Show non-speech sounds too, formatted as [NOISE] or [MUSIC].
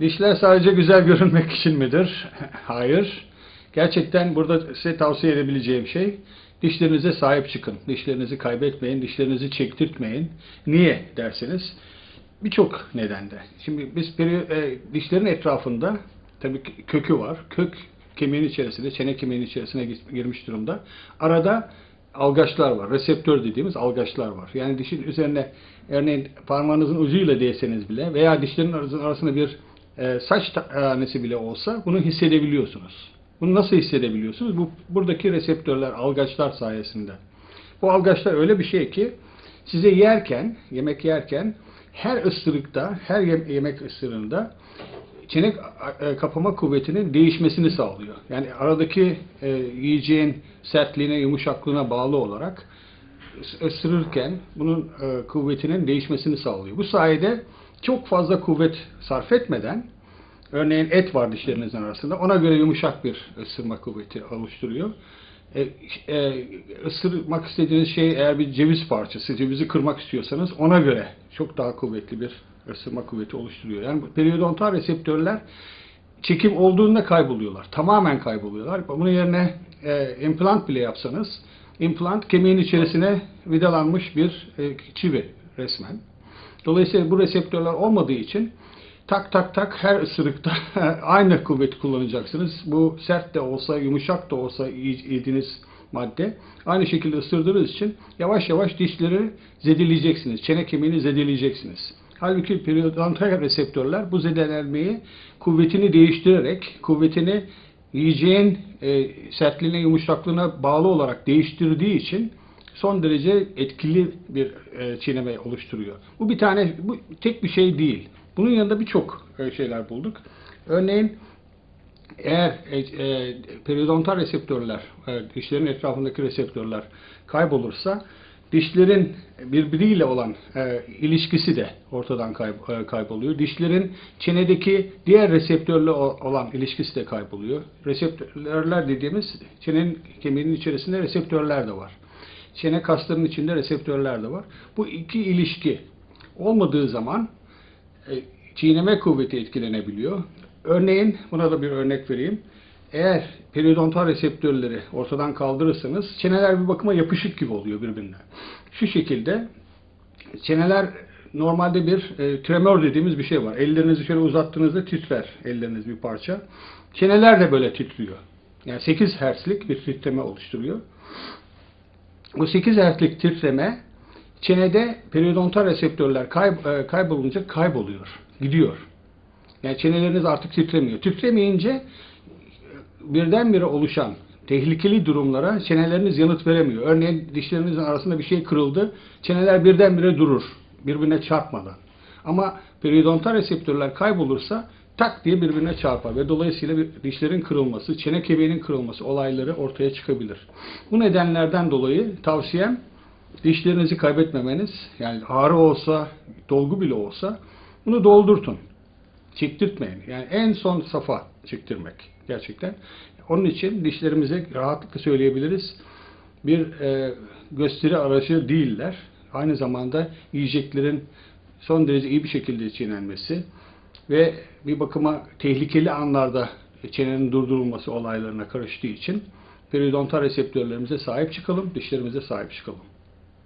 Dişler sadece güzel görünmek için midir? Hayır. Gerçekten burada size tavsiye edebileceğim şey dişlerinize sahip çıkın. Dişlerinizi kaybetmeyin, dişlerinizi çektirtmeyin. Niye derseniz birçok nedende. Şimdi biz peri- e, dişlerin etrafında tabii kökü var. Kök kemiğin içerisinde, çene kemiğinin içerisine gir- girmiş durumda. Arada algaçlar var. Reseptör dediğimiz algaçlar var. Yani dişin üzerine örneğin parmağınızın ucuyla değseniz bile veya dişlerin arası- arasında bir e, saç tanesi bile olsa bunu hissedebiliyorsunuz. Bunu nasıl hissedebiliyorsunuz? Bu buradaki reseptörler, algaçlar sayesinde. Bu algaçlar öyle bir şey ki size yerken, yemek yerken her ısırıkta, her yem- yemek ısırığında çene e, kapama kuvvetinin değişmesini sağlıyor. Yani aradaki e, yiyeceğin sertliğine, yumuşaklığına bağlı olarak ıs- ısırırken bunun e, kuvvetinin değişmesini sağlıyor. Bu sayede çok fazla kuvvet sarf etmeden örneğin et var dişlerinizin arasında ona göre yumuşak bir ısırma kuvveti oluşturuyor. E, e, ısırmak istediğiniz şey eğer bir ceviz parçası, cevizi kırmak istiyorsanız ona göre çok daha kuvvetli bir ısırma kuvveti oluşturuyor. Yani periodontal reseptörler çekim olduğunda kayboluyorlar. Tamamen kayboluyorlar. Bunun yerine e, implant bile yapsanız implant kemiğin içerisine vidalanmış bir e, çivi resmen. Dolayısıyla bu reseptörler olmadığı için tak tak tak her ısırıkta [LAUGHS] aynı kuvveti kullanacaksınız. Bu sert de olsa, yumuşak da olsa yediğiniz madde aynı şekilde ısırdığınız için yavaş yavaş dişleri zedeleyeceksiniz. Çene kemiğini zedeleyeceksiniz. Halbuki periodontal reseptörler bu zedelenmeyi kuvvetini değiştirerek, kuvvetini yiyeceğin e, sertliğine, yumuşaklığına bağlı olarak değiştirdiği için son derece etkili bir e, çiğneme oluşturuyor. Bu bir tane, bu tek bir şey değil. Bunun yanında birçok e, şeyler bulduk. Örneğin eğer e, e, periodontal reseptörler, e, dişlerin etrafındaki reseptörler kaybolursa dişlerin birbiriyle olan e, ilişkisi de ortadan kayb- e, kayboluyor. Dişlerin çenedeki diğer reseptörle olan ilişkisi de kayboluyor. Reseptörler dediğimiz çenenin kemiğinin içerisinde reseptörler de var. Çene kaslarının içinde reseptörler de var. Bu iki ilişki olmadığı zaman e, çiğneme kuvveti etkilenebiliyor. Örneğin buna da bir örnek vereyim. Eğer periodontal reseptörleri ortadan kaldırırsanız çeneler bir bakıma yapışık gibi oluyor birbirine. Şu şekilde çeneler normalde bir e, tremor dediğimiz bir şey var. Ellerinizi şöyle uzattığınızda titrer elleriniz bir parça. Çeneler de böyle titriyor. Yani 8 Hz'lik bir titreme oluşturuyor. Bu 8 Hz'lik titreme çenede periodontal reseptörler kayb- e, kaybolunca kayboluyor, gidiyor. Yani çeneleriniz artık titremiyor. Titremeyince birdenbire oluşan tehlikeli durumlara çeneleriniz yanıt veremiyor. Örneğin dişlerinizin arasında bir şey kırıldı, çeneler birdenbire durur, birbirine çarpmadan. Ama periodontal reseptörler kaybolursa tak diye birbirine çarpar ve dolayısıyla bir dişlerin kırılması, çene kemiğinin kırılması olayları ortaya çıkabilir. Bu nedenlerden dolayı tavsiyem dişlerinizi kaybetmemeniz, yani ağrı olsa, dolgu bile olsa bunu doldurtun. Çektirtmeyin. Yani en son safa çektirmek gerçekten. Onun için dişlerimize rahatlıkla söyleyebiliriz. Bir e, gösteri aracı değiller. Aynı zamanda yiyeceklerin son derece iyi bir şekilde çiğnenmesi ve bir bakıma tehlikeli anlarda çenenin durdurulması olaylarına karıştığı için periodontal reseptörlerimize sahip çıkalım, dişlerimize sahip çıkalım.